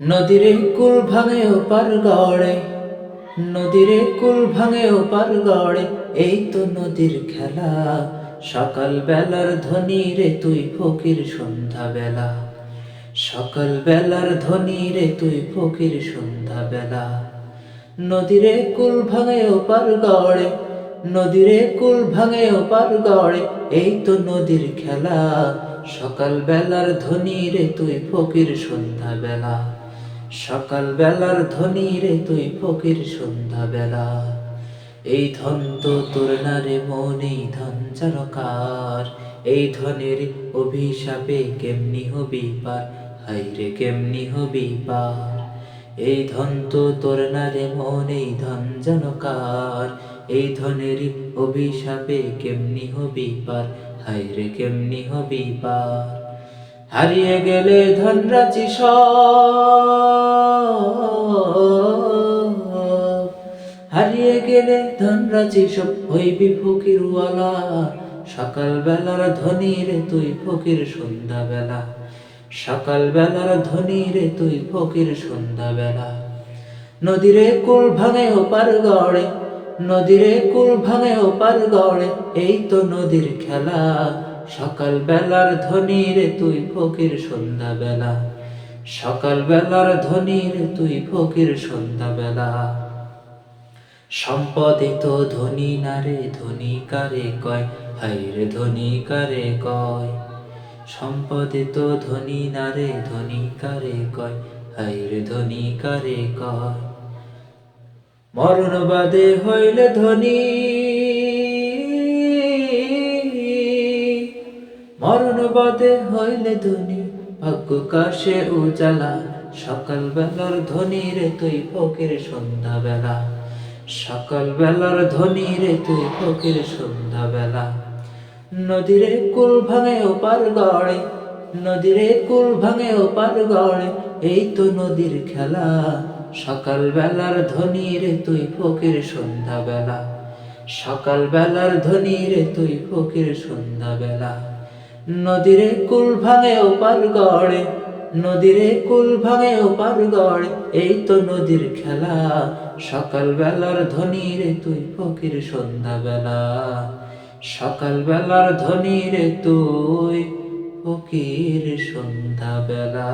নদীরে কুল ভাঙে ওপার গড়ে, নদীরে কুল ভাঙে ওপার গড়ে, এই তো নদীর খেলা। সকাল বেলার ধ্বনি রে তুই ফকির সন্ধ্যা বেলা সকাল বেলার ধ্বনি রে তুই ফকির সন্ধ্যা বেলা নদীরে কুল ভাঙে ওপার গড়ে, নদীরে কুল ভাঙে ওপার গড়ে, এই তো নদীর খেলা। সকাল বেলার ধ্বনি রে তুই ফকির সন্ধ্যা বেলা সকাল বেলার ধ্বনি রে তুই ফকির সন্ধ্যা বেলা এই ধন তো তোর না রে মন, এই ধন চারকার এই ধনের অভিশাপে কেমনি হবি পার? হাই রে, কেমনি হবি পার? এই ধন তো তোর না রে মন, এই ধন জনকার এই ধনের অভিশাপে কেমনি হবি পার? হাই রে, কেমনি হবি পার? হারিয়ে গেলে ধনরাজি হারিয়ে গেলে ধনরাজি সব হইবি ফকিরওয়ালা। সকাল বেলার ধনী রে তুই ফকির সন্ধ্যা বেলা সকাল বেলার ধনী রে তুই ফকির সন্ধ্যা বেলা নদীরে কুল ভাঙে ওপার গড়ে নদীরে কুল ভাঙে ওপার গড়ে, এই তো নদীর খেলা। সকাল বেলার ধনী রে তুই ফকির সন্ধ্যা বেলা সকাল বেলার ধনী রে তুই ফকির সন্ধ্যা বেলা সম্পদে তো ধনী না রে, ধনী কারে কয়? হাই রে ধনী কারে কয়? সম্পদে তো ধনী না রে, ধনী কারে কয়? হাই রে ধনী কারে কয়? মরণ বাদে হইলে ধনী। মরণবাদে হইলে ধনী, ভাগ্য কাশে উজালা সকাল বেলার ধনী রে তুই ফকির সন্ধ্যা বেলা সকাল বেলার ধনী রে তুই ফকির সন্ধ্যা বেলা নদীরে কুল ভাঙে ওপার গড়ে, নদীরে কুল ভাঙে ওপার গড়ে, এই তো নদীর খেলা। সকাল বেলার ধনী রে তুই ফকির সন্ধ্যা বেলা সকাল বেলার ধনী রে তুই ফকির সন্ধ্যা বেলা নদীরে কুল ভাঙে ওপার গড়ে, নদীরে কুল ভাঙে ওপার গড়ে, এই তো নদীর খেলা। সকাল বেলার ধনী রে তুই ফকির সন্ধ্যা বেলা সকাল বেলার ধনী রে তুই ফকির সন্ধ্যা বেলা